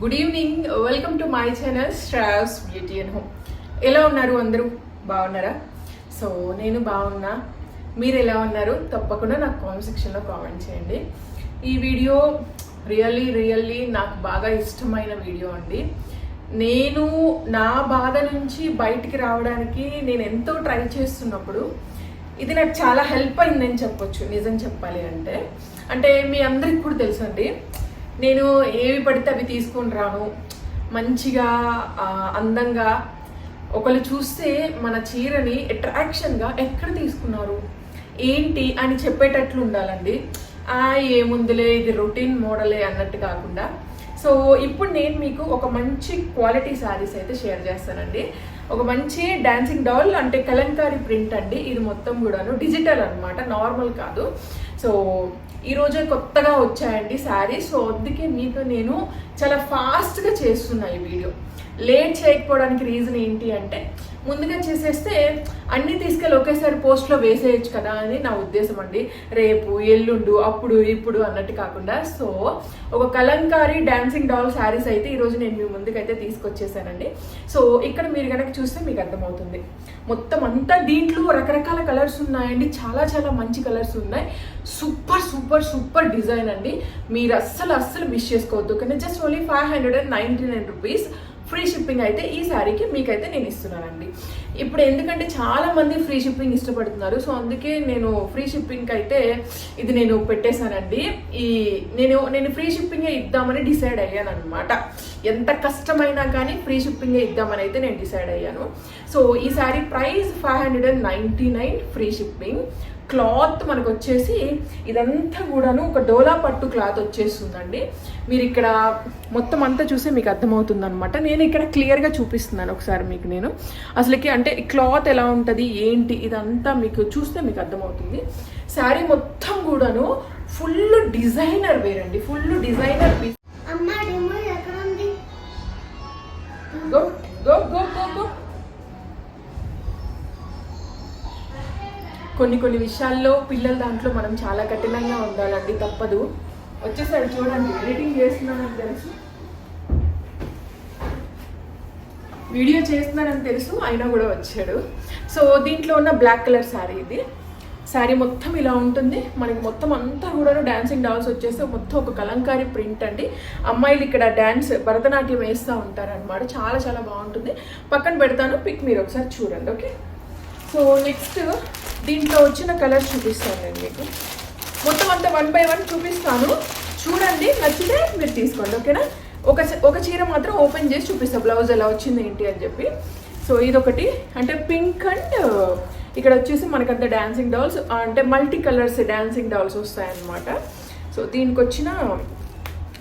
Good evening welcome to my channel straws beauty and home ఎలా ఉన్నారు అందరూ? బాగున్నారా? సో నేను బాగున్నా. మీరు ఎలా ఉన్నారు? తప్పకుండా నాకు కామెంట్ సెక్షన్లో కామెంట్ చేయండి. ఈ వీడియో రియల్లీ రియల్లీ నాకు బాగా ఇష్టమైన వీడియో అండి. నేను నా బాధ నుంచి బయటికి రావడానికి నేను ఎంతో ట్రై చేస్తున్నప్పుడు ఇది నాకు చాలా హెల్ప్ అయిందని చెప్పొచ్చు. నిజం చెప్పాలి అంటే. అంటే మీ అందరికి కూడా తెలుసండి నేను ఏవి పడితే అవి తీసుకొని రాను. మంచిగా అందంగా. ఒకళ్ళు చూస్తే మన చీరని అట్రాక్షన్గా ఎక్కడ తీసుకున్నారు? ఏంటి అని చెప్పేటట్లు ఉండాలండి. ఆ ఏముందిలే ఇది రొటీన్ మోడలే అన్నట్టు కాకుండా. సో ఇప్పుడు నేను మీకు ఒక మంచి క్వాలిటీ శారీస్ అయితే షేర్ చేస్తానండి. ఒక మంచి డాన్సింగ్ డాల్ అంటే కలంకారీ ప్రింట్ అండి. ఇది మొత్తం కూడాను డిజిటల్ అనమాట నార్మల్ కాదు. సో ఈ కొత్తగా వచ్చాయండి శారీస్. సో అందుకే మీకు నేను చాలా ఫాస్ట్గా చేస్తున్నా ఈ వీడియో. లేట్ చేయకపోవడానికి రీజన్ ఏంటి అంటే ముందుగా చేసేస్తే అన్నీ తీసుకెళ్ళి ఒకేసారి పోస్ట్లో వేసేయచ్చు కదా అని నా ఉద్దేశం అండి. రేపు ఎల్లుండు అప్పుడు ఇప్పుడు అన్నట్టు కాకుండా. సో ఒక కలంకారీ డాన్సింగ్ డాల్ శారీస్ అయితే ఈరోజు నేను మీ ముందుకైతే తీసుకొచ్చేసానండి. సో ఇక్కడ మీరు కనుక చూస్తే మీకు అర్థమవుతుంది. మొత్తం అంతా దీంట్లో రకరకాల కలర్స్ ఉన్నాయండి. చాలా చాలా మంచి కలర్స్ ఉన్నాయి. సూపర్ సూపర్ సూపర్ డిజైన్ అండి. మీరు అస్సలు అస్సలు మిస్ చేసుకోవద్దు. కానీ just only five hundred and ninety nine rupees. Free shipping అయితే ఈ శారీకి మీకైతే నేను ఇస్తున్నానండి. ఇప్పుడు ఎందుకంటే చాలా మంది ఫ్రీ షిప్పింగ్ ఇష్టపడుతున్నారు. సో అందుకే నేను ఫ్రీ షిప్పింగ్ అయితే ఇది నేను పెట్టేశానండి. ఈ నేను నేను ఫ్రీ షిప్పింగే ఇద్దామని డిసైడ్ అయ్యాను అనమాట ఎంత కష్టమైనా కానీ ఫ్రీ షిప్పింగే ఇద్దామని అయితే నేను డిసైడ్ అయ్యాను. సో ఈ sari price five hundred and ninety nine free shipping. Cloth మనకు వచ్చేసి ఇదంతా కూడాను ఒక డోలా పట్టు క్లాత్ వచ్చేస్తుందండి. మీరు ఇక్కడ మొత్తం అంతా చూస్తే మీకు అర్థమవుతుంది అనమాట నేను ఇక్కడ క్లియర్గా చూపిస్తున్నాను ఒకసారి మీకు నేను. అసలుకి అంటే క్లాత్ ఎలా ఉంటుంది ఏంటి ఇదంతా మీకు చూస్తే మీకు అర్థమవుతుంది. శారీ మొత్తం కూడాను ఫుల్ డిజైనర్ వేర్ అండి ఫుల్ డిజైనర్ పీస్. కొన్ని కొన్ని విషయాల్లో పిల్లల దాంట్లో మనం చాలా కఠినంగా ఉండాలండి తప్పదు. వచ్చేసాడు చూడండి ఎడిటింగ్ చేస్తున్నానని తెలుసు. వీడియో చేస్తున్నానని తెలుసు అయినా కూడా వచ్చాడు. సో దీంట్లో ఉన్న బ్లాక్ కలర్ శారీ ఇది. శారీ మొత్తం ఇలా ఉంటుంది. మనకి మొత్తం అంతా కూడా డాన్సింగ్ డాల్స్ వచ్చేసి మొత్తం ఒక కలంకారీ ప్రింట్ అండి. అమ్మాయిలు ఇక్కడ డ్యాన్స్ భరతనాట్యం వేస్తూ ఉంటారనమాట చాలా చాలా బాగుంటుంది. పక్కన పెడతాను పిక్ మీరు ఒకసారి చూడండి ఓకే? సో నెక్స్ట్ దీంట్లో వచ్చిన కలర్స్ చూపిస్తాను నేను మీకు. మొత్తం అంతా వన్ బై వన్ చూపిస్తాను. చూడండి నచ్చితే మీరు తీసుకోండి ఓకేనా? ఒక ఒక చీర మాత్రం ఓపెన్ చేసి చూపిస్తాను బ్లౌజ్ ఎలా వచ్చింది ఏంటి అని చెప్పి. సో ఇదొకటి. అంటే పింక్ అండ్ ఇక్కడ వచ్చేసి మనకంత డాన్సింగ్ డాల్స్ అంటే మల్టీ కలర్స్ డాన్సింగ్ డాల్స్ వస్తాయన్నమాట. సో దీనికి వచ్చిన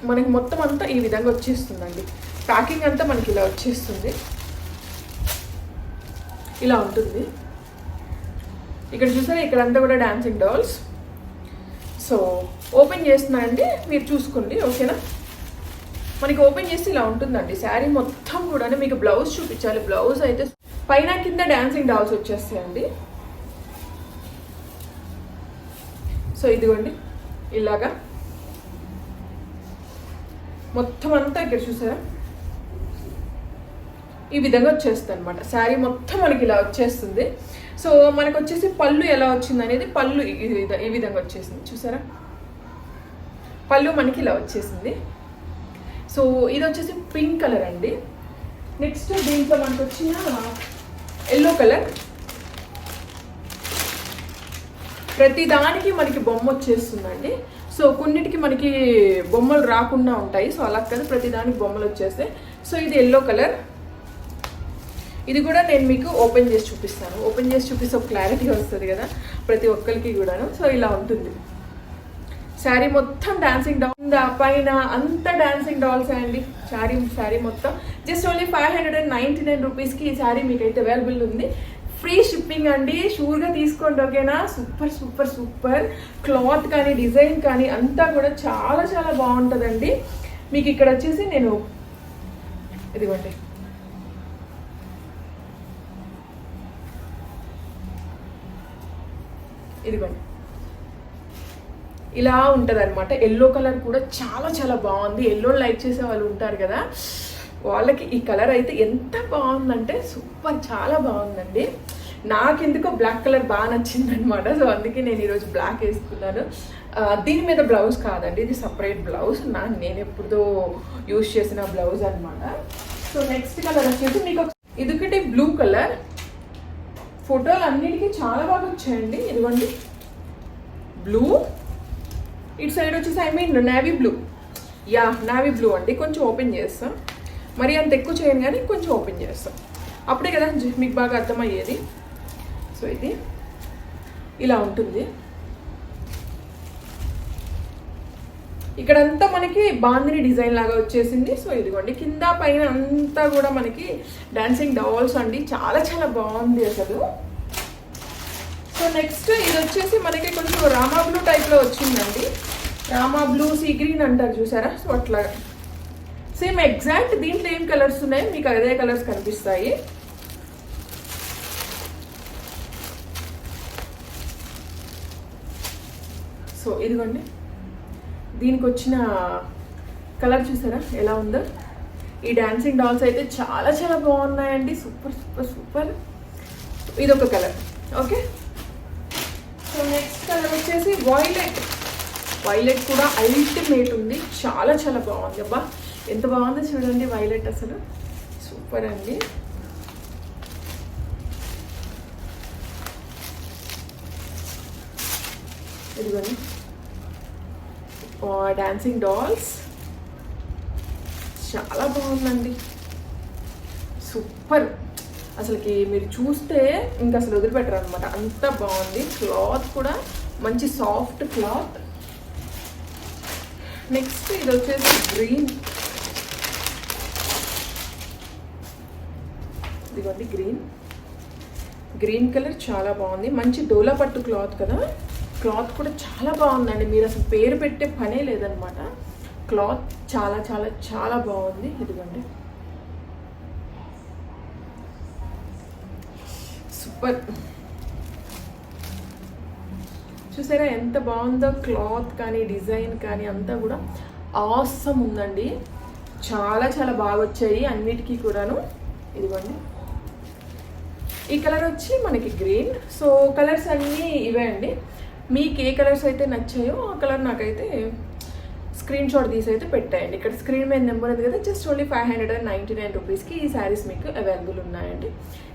మనకి మొత్తం అంతా ఈ విధంగా వచ్చేస్తుందండి. ప్యాకింగ్ అంతా మనకి ఇలా వచ్చేస్తుంది. ఇలా ఉంటుంది. ఇక్కడ చూసారా ఇక్కడంతా కూడా డాన్సింగ్ డాల్స్ సో ఓపెన్ చేస్తున్నానండి మీరు చూసుకోండి ఓకేనా? మనకి ఓపెన్ చేస్తే ఇలా ఉంటుందండి శారీ మొత్తం కూడా మీకు బ్లౌజ్ చూపించాలి. బ్లౌజ్ అయితే పైన కింద డాన్సింగ్ డాల్స్ వచ్చేస్తాయండి. సో ఇదిగోండి ఇలాగా. మొత్తం అంతా ఇక్కడ చూసారా? ఈ విధంగా వచ్చేస్తుంది అనమాట శారీ మొత్తం మనకి ఇలా వచ్చేస్తుంది. సో మనకు వచ్చేసి పళ్ళు ఎలా వచ్చింది అనేది పళ్ళు ఈ- విధంగా వచ్చేసింది. చూసారా? పళ్ళు మనకి ఇలా వచ్చేసింది. సో ఇది వచ్చేసి పింక్ కలర్ అండి. నెక్స్ట్ దీంట్లో మనకు వచ్చిన ఎల్లో కలర్. ప్రతి దానికి మనకి బొమ్మ వచ్చేస్తుందండి. సో కొన్నిటికి మనకి బొమ్మలు రాకుండా ఉంటాయి. సో అలా కదా ప్రతి దానికి బొమ్మలు వచ్చేస్తాయి. సో ఇది ఎల్లో కలర్. ఇది కూడా నేను మీకు ఓపెన్ చేసి చూపిస్తాను. ఓపెన్ చేసి చూపిస్తే ఒక క్లారిటీ వస్తుంది కదా ప్రతి ఒక్కరికి కూడాను. సో ఇలా ఉంటుంది. శారీ మొత్తం డాన్సింగ్ డౌన్ పైన అంత డాన్సింగ్ డాల్స్ అండి? శారీ శారీ మొత్తం. Just only five hundred and ninety nine రూపీస్కి ఈ శారీ మీకు అయితే అవైలబుల్ ఉంది. ఫ్రీ షిప్పింగ్ అండి. షూర్గా తీసుకోండి ఓకేనా సూపర్ సూపర్ సూపర్ క్లాత్ కానీ డిజైన్ కానీ అంతా కూడా చాలా చాలా బాగుంటుందండి. మీకు ఇక్కడ వచ్చేసి నేను ఇదిగోండి. ఇదిగోండి. ఇలా ఉంటుంది అనమాట ఎల్లో కలర్ కూడా చాలా చాలా బాగుంది. ఎల్లో లైక్ చేసే వాళ్ళు ఉంటారు కదా. వాళ్ళకి ఈ కలర్ అయితే ఎంత బాగుందంటే సూపర్ చాలా బాగుందండి. నాకెందుకో బ్లాక్ కలర్ బాగా నచ్చింది అనమాట సో అందుకే నేను ఈరోజు బ్లాక్ వేసుకున్నాను. దీని మీద బ్లౌజ్ కాదండి. ఇది సపరేట్ బ్లౌజ్. నా నేను ఎప్పుడుదో యూజ్ చేసిన బ్లౌజ్ అనమాట సో నెక్స్ట్ కలర్ వచ్చేసి మీకు ఒక- ఇదొకటి బ్లూ కలర్. ఫోటోలు అన్నిటికీ చాలా బాగా వచ్చాయండి. ఇదిగోండి. బ్లూ ఇటు సైడ్ వచ్చేసి I mean navy blue yeah navy blue అండి. కొంచెం ఓపెన్ చేస్తాం. మరి అంత ఎక్కువ చేయను కానీ కొంచెం ఓపెన్ చేస్తాం. అప్పుడే కదా మీకు బాగా అర్థమయ్యేది. సో ఇది ఇలా ఉంటుంది. ఇక్కడంతా మనకి బాందిని డిజైన్ లాగా వచ్చేసింది. సో ఇదిగోండి కింద పైన అంతా కూడా మనకి డాన్సింగ్ డాల్స్ అండి. చాలా చాలా బాగుంది అసలు. సో నెక్స్ట్ ఇది వచ్చేసి మనకి కొంచెం రామా బ్లూ టైప్లో వచ్చిందండి. రామా బ్లూ సీ గ్రీన్ అంటారు చూసారా? సో అట్లా. సేమ్ ఎగ్జాక్ట్ దీంట్లో ఏం కలర్స్ ఉన్నాయి? మీకు అదే కలర్స్ కనిపిస్తాయి. సో ఇదిగోండి దీనికి వచ్చిన కలర్ చూసారా? ఎలా ఉందో? ఈ డాన్సింగ్ డాల్స్ అయితే చాలా చాలా బాగున్నాయండి. Super super super. ఇది ఒక colour. Okay? So next colour వచ్చేసి వైలెట్ వైలెట్ కూడా అల్టిమేట్ ఉంది. చాలా చాలా బాగుంది అబ్బా. ఎంత బాగుందో చూడండి వైలెట్ అసలు. సూపర్ అండి. ఇదిగోండి. డాన్సింగ్ డాల్స్ చాలా బాగుందండి. సూపర్. అసలుకి మీరు చూస్తే ఇంకా అసలు వదిలిపెట్టరు అనమాట అంత బాగుంది. క్లాత్ కూడా మంచి సాఫ్ట్ క్లాత్. నెక్స్ట్ ఇది వచ్చేసి గ్రీన్. ఇదిగోండి గ్రీన్. గ్రీన్ కలర్ చాలా బాగుంది. మంచి డోలా పట్టు క్లాత్ కదా. క్లాత్ కూడా చాలా బాగుందండి. మీరు అసలు పేరు పెట్టే పనే లేదనమాట. క్లాత్ చాలా చాలా చాలా బాగుంది. ఇదిగోండి. సూపర్. చూసారా ఎంత బాగుందో క్లాత్ కానీ డిజైన్ కానీ అంతా కూడా ఆసం ఉందండి. చాలా చాలా బాగా వచ్చాయి అన్నిటికీ కూడాను. ఇదిగోండి. ఈ కలర్ వచ్చి మనకి గ్రీన్. సో కలర్స్ అన్నీ ఇవే అండి. మీకు ఏ కలర్స్ అయితే నచ్చాయో ఆ కలర్ నాకైతే స్క్రీన్ షాట్ తీసి అయితే పెట్టాయండి. ఇక్కడ స్క్రీన్ మీద నెంబర్ ఉంది కదా just only five hundred and ninety nine రూపీస్కి ఈ శారీస్ మీకు అవైలబుల్ ఉన్నాయండి.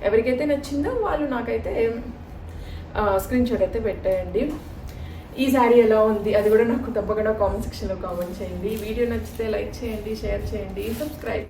ఎవరికైతే నచ్చిందో వాళ్ళు నాకైతే స్క్రీన్ షాట్ అయితే పెట్టేయండి. ఈ శారీ ఎలా ఉంది? అది కూడా నాకు తప్పకుండా కామెంట్ సెక్షన్లో కామెంట్ చేయండి. వీడియో నచ్చితే లైక్ చేయండి షేర్ చేయండి సబ్స్క్రైబ్